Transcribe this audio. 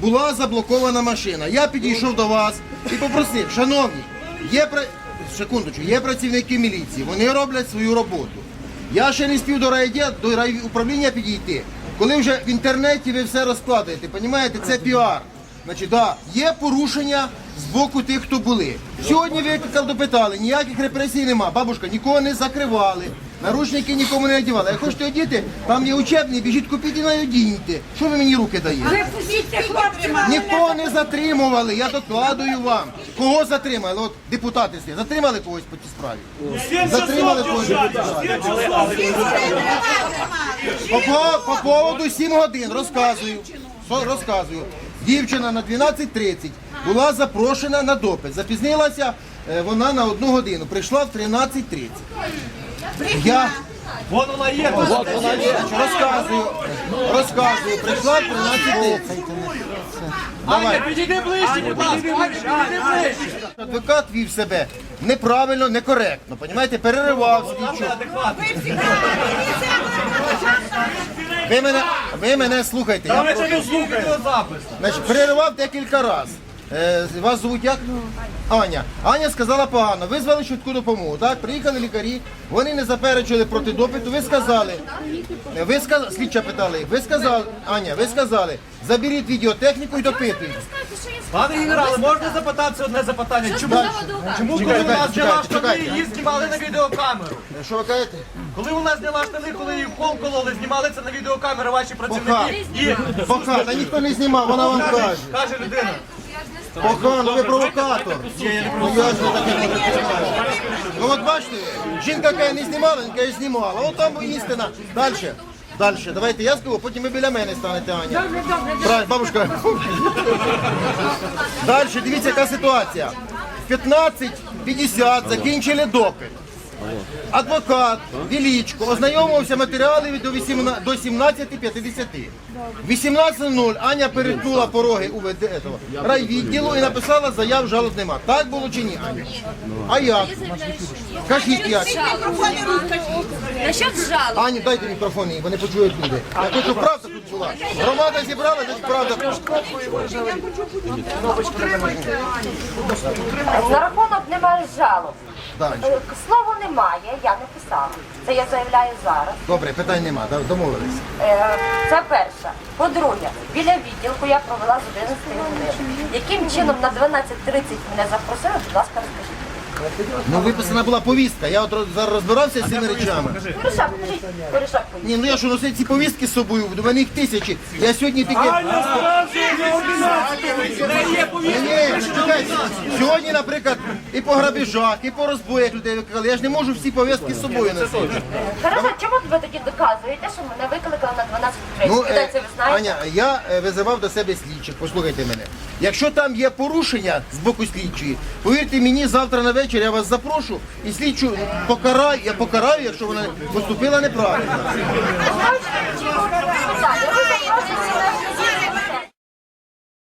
була заблокована машина. Я підійшов до вас і попросив, шановні, є пра- секундочку, є працівники міліції, вони роблять свою роботу. Я ще не спів до райдя, до райуправління підійти. Коли вже в інтернеті ви все розкладаєте, розумієте, це піар. Значить, да, є порушення з боку тих, хто були. Сьогодні викликав, допитали, ніяких репресій нема. Бабушка, нікого не закривали, наручники нікому не одягали. Як хочете одіти, там є учебний, біжіть купіть і одіньте. Що ви мені руки даєте? Ви пустіть. Ніхто не затримували, я докладую вам. Кого затримали? От депутати всі затримали когось по цій справі. Затримали когось. По, по, по поводу 7 годин розказую. Розказую. Дівчина на 12.30 була запрошена на допит. Запізнилася е, вона на одну годину. Прийшла в 13.30. Я Вон вона є. розказую, розказую, прийшла в 13.30. Давай. Підійди ближче, будь ласка. Підійди ближче. Адвокат вів себе неправильно, некоректно. Понімаєте, переривав слідчу. Ви мене, ви мене слухайте. Я Значить, переривав декілька разів. Е, вас звуть як? Аня. Аня сказала погано. Визвали швидку допомогу. Так, приїхали лікарі, вони не заперечили проти допиту. Ви сказали, ви сказали, слідча питали їх, ви сказали, Аня, ви сказали, заберіть відеотехніку і допитуйте. Пане генерале, можна запитатися одне запитання? Чому, чому коли вона зняла чекайте, штани, її знімали на відеокамеру? Що ви кажете? Коли вона зняла штани, коли її кол кололи, знімали це на відеокамеру ваші працівники. І Пока, та ніхто не знімав, вона вам каже. каже людина. Пока, ну ви провокатор. Ну я ж не таке не. Ну от бачите, жінка каже, не знімала, він каже, знімала. От там істина. Далі. Далі. Давайте я скажу, потім ви біля мене станете, Аня. Правильно, бабушка. Далі, дивіться, яка ситуація. 15.50 закінчили допит. Адвокат Величко ознайомився матеріали до 18 до 17.50. 18.00 Аня перетнула пороги УВД этого, райвідділу і написала заяв жалоб нема. Так було чи ні, Аня? А як? Кажіть як. Насчет жалоб. Ані, дайте мікрофон їй, вони почують люди. Я хочу правда тут була. Громада зібрала, значить правда. На рахунок немає жалоб. Далі. Е, Слова немає, я не писала. Це я заявляю зараз. Добре, питань нема, да, домовились. Е, Це перше. По-друге, біля відділку я провела з 11 годин. Яким чином на 12.30 мене запросили, будь ласка, розкажіть. Ну виписана була повістка. Я от роз- зараз розбирався з цими речами. Корішак, покажіть, поїдь. Ні, ну я що носити ці повістки з собою, до мене їх тисячі. Я сьогодні таке. Ні, ні, чекайте. Сьогодні, наприклад, і по грабіжах, і по розбоях людей викликали. Я ж не можу всі повістки з собою носити. Хорошо, чому ви тоді доказуєте, що мене викликали на 12.30? Ну, е, це ви знаєте? Аня, я е, визивав до себе слідчих, послухайте мене. Якщо там є порушення з боку слідчої, повірте мені, завтра на вечір я вас запрошу і слідчу покараю, я покараю, якщо вона поступила неправильно.